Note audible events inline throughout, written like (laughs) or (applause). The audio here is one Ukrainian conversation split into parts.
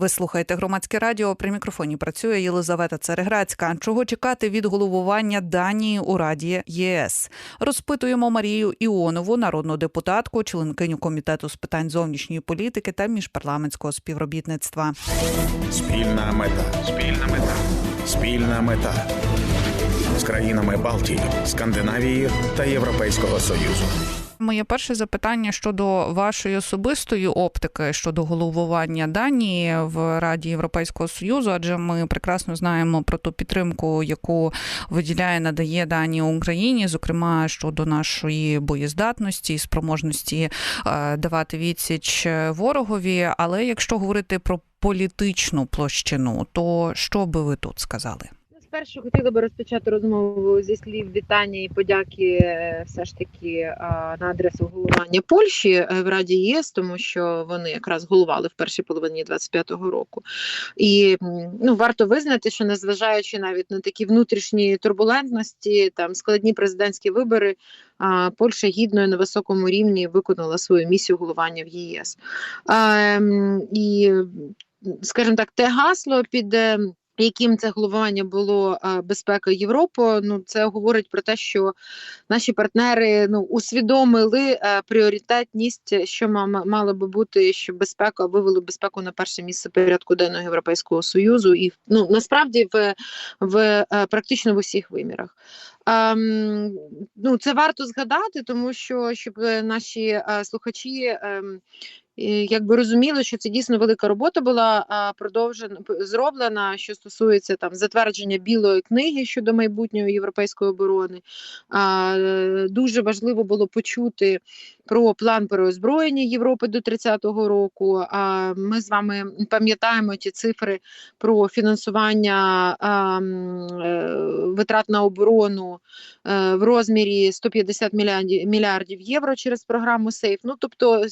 Ви слухаєте громадське радіо. При мікрофоні працює Єлизавета Цереграцька. Чого чекати від головування Данії у Раді ЄС? Розпитуємо Марію Іонову, народну депутатку, членкиню комітету з питань зовнішньої політики та міжпарламентського співробітництва. Спільна мета. Спільна мета. Спільна мета. З країнами Балтії, Скандинавії та Європейського Союзу. Моє перше запитання щодо вашої особистої оптики щодо головування Данії в Раді Європейського Союзу, адже ми прекрасно знаємо про ту підтримку, яку виділяє надає Данія Україні, зокрема щодо нашої боєздатності і спроможності е, давати відсіч ворогові. Але якщо говорити про політичну площину, то що би ви тут сказали? Спершу хотіла би розпочати розмову зі слів вітання і подяки е, все ж таки на адресу головування Польщі е, в Раді ЄС, тому що вони якраз головували в першій половині 25-го року. І ну, варто визнати, що незважаючи навіть на такі внутрішні турбулентності, там складні президентські вибори, Польща гідно і на високому рівні виконала свою місію головування в ЄС. І, скажімо так, те гасло під. Е, яким це головування було безпека Європи, ну це говорить про те, що наші партнери ну усвідомили е, пріоритетність, що ма- мало би бути, що безпека вивели безпеку на перше місце порядку денного Європейського союзу, і ну насправді в, в е, практично в усіх вимірах. Ем, ну це варто згадати, тому що щоб е, наші е, слухачі. і якби розуміли, що це дійсно велика робота була продовжена зроблена, що стосується там затвердження білої книги щодо майбутньої європейської оборони. Е, дуже важливо було почути про план переозброєння Європи до 30-го року. А ми з вами пам'ятаємо ті цифри про фінансування е, витрат на оборону е, в розмірі 150 мільярдів, євро через програму СЕЙФ. Ну тобто 17-16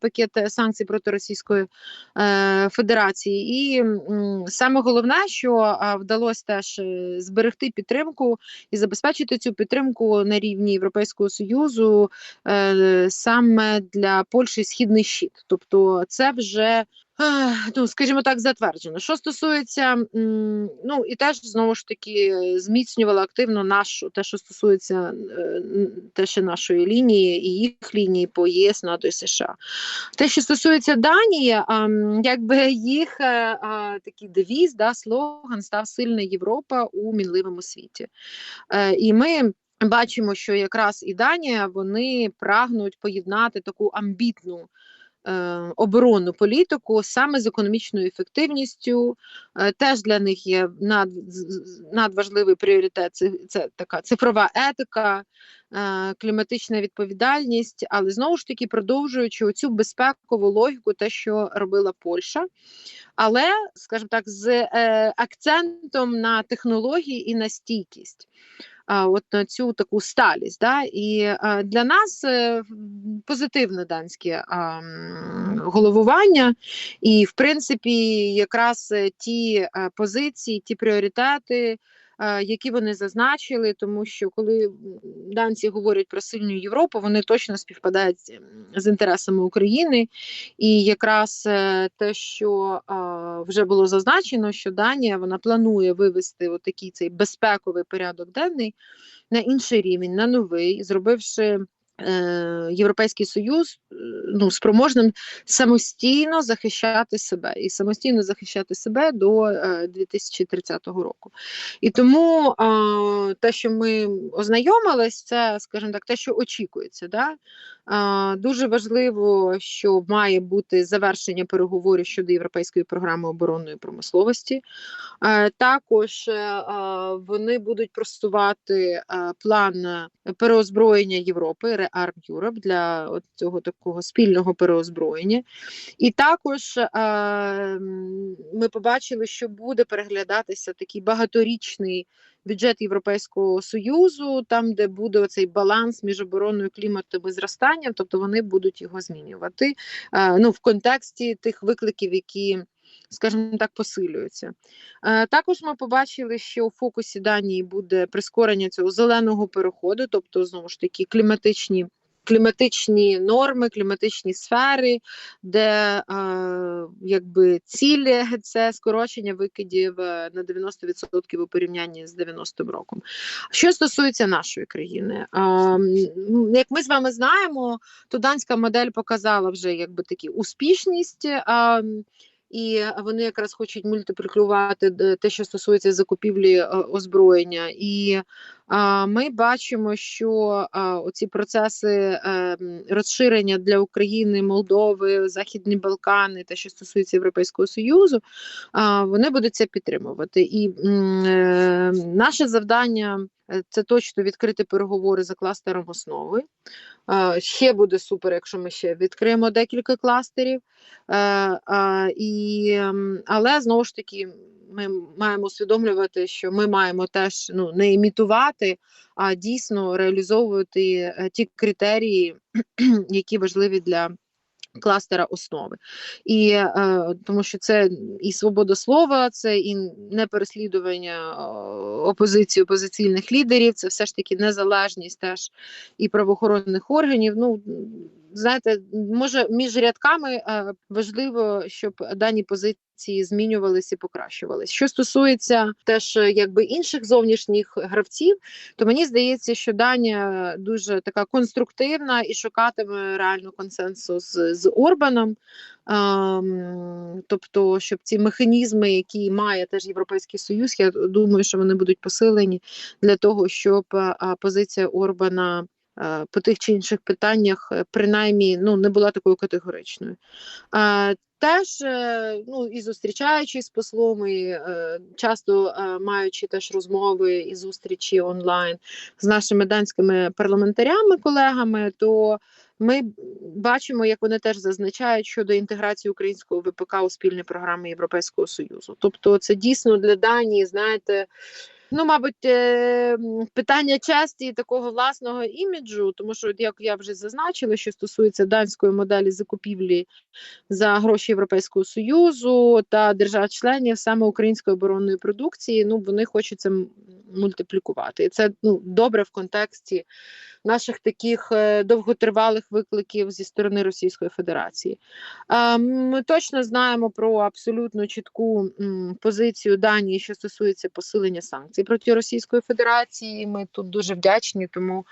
пакет санкцій проти Російської е, Федерації. І саме головне, що вдалося теж зберегти підтримку і забезпечити цю підтримку на рівні Європейського Союзу саме для Польщі східний щит. Тобто, це вже. е, Ну, скажімо так, затверджено. Що стосується, ну і теж знову ж таки е, зміцнювала активно нашу те, що стосується е, те, що нашої лінії і їх лінії по ЄС, НАТО і США. Те, що стосується Данії, якби їх е, такий девіз, да, слоган став сильна Європа у мінливому світі. Е, і ми. Бачимо, що якраз і Данія вони прагнуть поєднати таку амбітну е, оборонну політику саме з економічною ефективністю. Е, теж для них є над, надважливий пріоритет це, це така цифрова етика, е, кліматична відповідальність, але знову ж таки продовжуючи оцю безпекову логіку, те, що робила Польща. Але, скажімо так, з акцентом на технології і на стійкість. От цю таку сталість. Да? І для нас е, позитивне данське головування, і, в принципі, якраз е, ті е, позиції, ті пріоритети. Е, Які вони зазначили, тому що коли данці говорять про сильну Європу, вони точно співпадають з- інтересами України. І якраз е, те, що вже було зазначено, що Данія вона планує вивести отакий цей безпековий порядок денний на інший рівень, на новий, зробивши. Е, Європейський Союз е, ну, спроможним самостійно захищати себе і самостійно захищати себе до е, 2030 року. І тому те, що ми ознайомились, це, скажімо так, те, що очікується. Да? Дуже важливо, що має бути завершення переговорів щодо європейської програми оборонної промисловості. Е, Також е, вони будуть просувати е, план е, переозброєння Європи Rearm Europe для от цього такого спільного переозброєння. І також е, ми побачили, що буде переглядатися такий багаторічний бюджет Європейського Союзу, там, де буде оцей баланс між обороною, кліматом і зростанням, тобто вони будуть його змінювати е, ну, в контексті тих викликів, які. Скажімо так, посилюються. Е, Також ми побачили, що у фокусі Данії буде прискорення цього зеленого переходу, тобто знову ж таки кліматичні кліматичні норми, кліматичні сфери, де е, якби ціль (laughs) це скорочення викидів е, на 90% у порівнянні з 90-м роком. Що стосується нашої країни, е, як ми з вами знаємо, то данська модель показала вже якби такі успішність. е, і вони якраз хочуть мультиплікувати те, що стосується закупівлі е, озброєння. І ми бачимо, що а, оці процеси е, розширення для України, Молдови, Західні Балкани, те, що стосується Європейського Союзу, вони будуть це підтримувати. І е, наше завдання е, це точно відкрити переговори за кластером основи. Ще буде супер, якщо ми ще відкриємо декілька кластерів. Е, ем, але знову ж таки, ми маємо усвідомлювати, що ми маємо теж ну, не імітувати, а дійсно реалізовувати е, ті критерії, (clears throat) які важливі для. Кластера основи, і е, тому що це і свобода слова, це і не переслідування опозиції опозиційних лідерів, це все ж таки незалежність теж і правоохоронних органів. Ну знаєте, може між рядками е, важливо, щоб дані позиції змінювалися і покращувалися. Що стосується теж е, якби інших зовнішніх гравців, то мені здається, що Данія дуже така конструктивна і шукатиме реально консенсус з, Орбаном. Ем, тобто, щоб ці механізми, які має теж Європейський Союз, я думаю, що вони будуть посилені для того, щоб а, позиція Орбана по тих чи інших питаннях, е, принаймні, ну не була такою категоричною. Теж е, ну і зустрічаючись з послом, і е, часто маючи теж розмови і зустрічі онлайн з нашими данськими парламентарями, колегами, то ми бачимо, як вони теж зазначають щодо інтеграції українського ВПК у спільні програми Європейського Союзу. Тобто, це дійсно для Данії, знаєте. Ну, мабуть, е, питання честі і такого власного іміджу, тому що, як я вже зазначила, що стосується данської моделі закупівлі за гроші Європейського Союзу та держав-членів саме української оборонної продукції, ну вони хочуть це мультиплікувати. І це ну, добре в контексті наших таких е, довготривалих викликів зі сторони Російської Федерації. Ми точно знаємо про абсолютно чітку позицію Данії, що стосується посилення санкцій проти Російської Федерації. Ми тут дуже вдячні, тому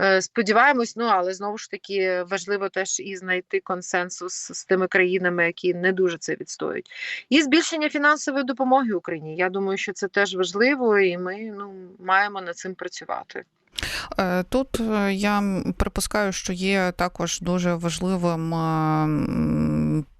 е, сподіваємось. Ну але знову ж таки важливо теж і знайти консенсус з тими країнами, які не дуже це відстоюють. І збільшення фінансової допомоги Україні. Я думаю, що це теж важливо, і ми ну маємо над цим працювати. Е, Тут е, я припускаю, що є також дуже важливим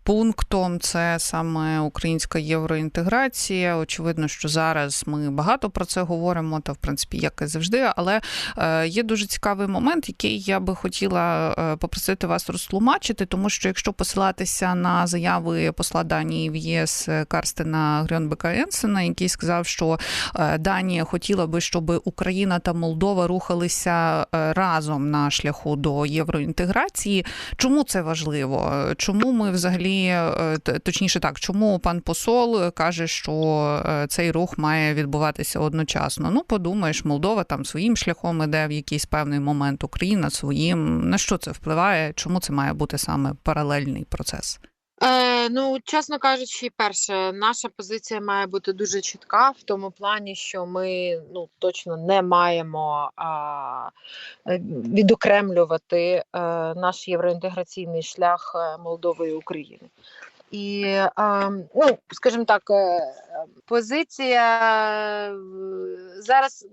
пунктом це саме українська євроінтеграція. Очевидно, що зараз ми багато про це говоримо, та в принципі, як і завжди. Але е, є дуже цікавий момент, який я би хотіла е, попросити вас розтлумачити, тому що якщо посилатися на заяви посла Данії в ЄС Карстена Грьонбека Енсена, який сказав, що е, Данія хотіла би, щоб Україна та Молдова рухалися разом на шляху до євроінтеграції. Чому це важливо? Чому ми взагалі е, точніше так, чому пан посол каже, що е, цей рух має відбуватися одночасно? Ну, подумаєш, Молдова там своїм шляхом іде в якийсь певний момент, Україна своїм. На що це впливає? Чому це має бути саме паралельний процес? Е, ну, чесно кажучи, перше, наша позиція має бути дуже чітка в тому плані, що ми ну точно не маємо а, е, відокремлювати е, наш євроінтеграційний шлях Молдови і України. І е, ну, скажімо так, позиція зараз,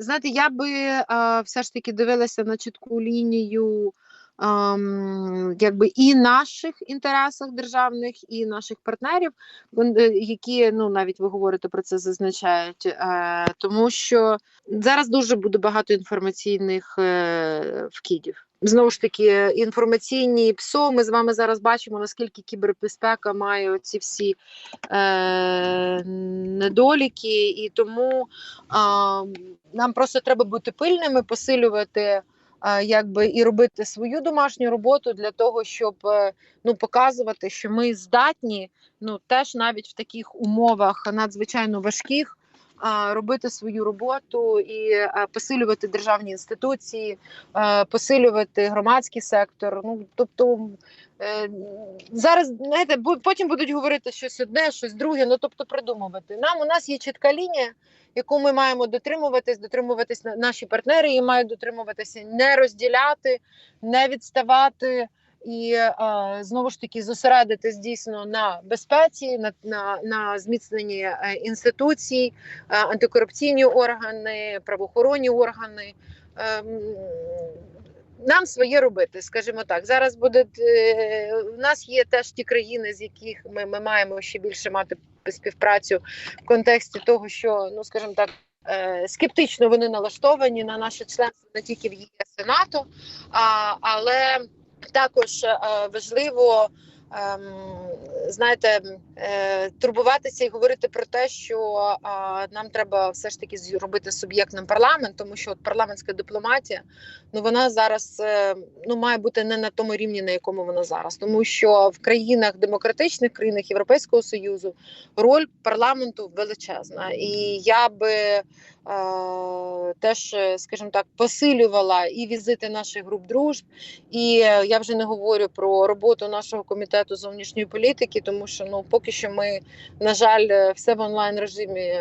знаєте, я би е, все ж таки дивилася на чітку лінію якби і наших інтересах державних, і наших партнерів, е, які ну навіть ви говорите про це, зазначають, е, тому що зараз дуже буде багато інформаційних е, вкидів. Знову ж таки, інформаційні ПСО. Ми з вами зараз бачимо, наскільки кібербезпека має ці всі е, недоліки, і тому а, нам просто треба бути пильними, посилювати якби і робити свою домашню роботу для того, щоб е, ну показувати, що ми здатні, ну теж навіть в таких умовах надзвичайно важких. робити свою роботу і посилювати державні інституції, посилювати громадський сектор. Ну тобто зараз знаєте, потім будуть говорити щось одне, щось друге. Ну тобто придумувати. Нам у нас є чітка лінія, яку ми маємо дотримуватись, дотримуватись на- наші партнери, і мають дотримуватися, не розділяти, не відставати. І е, знову ж таки зосередитись дійсно на безпеці, на, на, на зміцненні е, інституцій, е, антикорупційні органи, правоохоронні органи. Нам своє робити, скажімо так. Зараз буде в нас є теж ті країни, з яких ми, ми маємо ще більше мати співпрацю в контексті того, що ну скажімо так. е, Скептично вони налаштовані на наше членство не тільки в ЄС і НАТО, а, але також е, важливо знаєте, е, турбуватися і говорити про те, що нам треба все ж таки зробити суб'єктним парламент, тому що от парламентська дипломатія ну вона зараз е, ну має бути не на тому рівні, на якому вона зараз, тому що в країнах демократичних країнах Європейського союзу роль парламенту величезна, і я би теж, е, скажімо так, посилювала і візити наших груп дружб, і е, я вже не говорю про роботу нашого комітету зовнішньої політики, тому що ну поки що ми, на жаль, е, все в онлайн режимі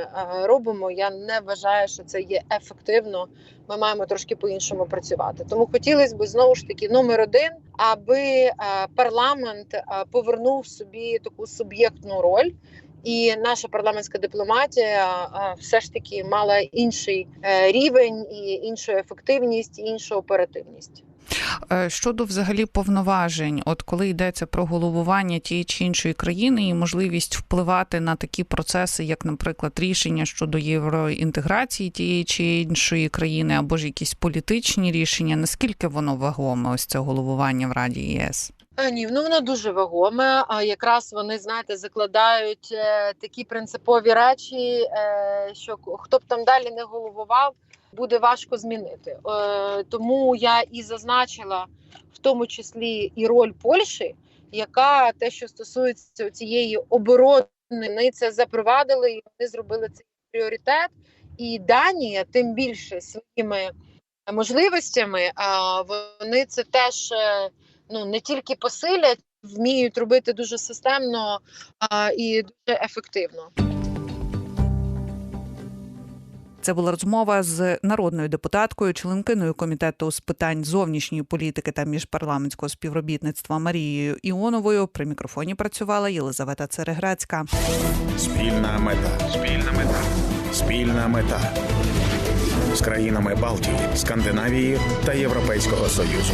робимо. Я не вважаю, що це є ефективно. Ми маємо трошки по-іншому працювати. Тому хотілося б знову ж таки номер один, аби парламент повернув собі таку суб'єктну роль. І наша парламентська дипломатія все ж таки мала інший е, рівень і іншу ефективність, іншу оперативність. Е, Щодо взагалі повноважень, от коли йдеться про головування тієї чи іншої країни і можливість впливати на такі процеси, як, наприклад, рішення щодо євроінтеграції тієї чи іншої країни, або ж якісь політичні рішення, наскільки воно вагоме, ось це головування в Раді ЄС? А, ні, ну воно дуже вагоме. А якраз вони знаєте закладають е, такі принципові речі, е, що хто б там далі не головував, буде важко змінити. Е, тому я і зазначила в тому числі і роль Польщі, яка те, що стосується цієї оборони, вони це запровадили і вони зробили цей пріоритет. І Данія, тим більше своїми можливостями, вони це теж. Ну не тільки посилять, вміють робити дуже системно а, і дуже ефективно. Це була розмова з народною депутаткою, членкиною комітету з питань зовнішньої політики та міжпарламентського співробітництва Марією Іоновою. При мікрофоні працювала Єлизавета Цереграцька. Спільна мета. Спільна мета. Спільна мета. З країнами Балтії, Скандинавії та Європейського Союзу.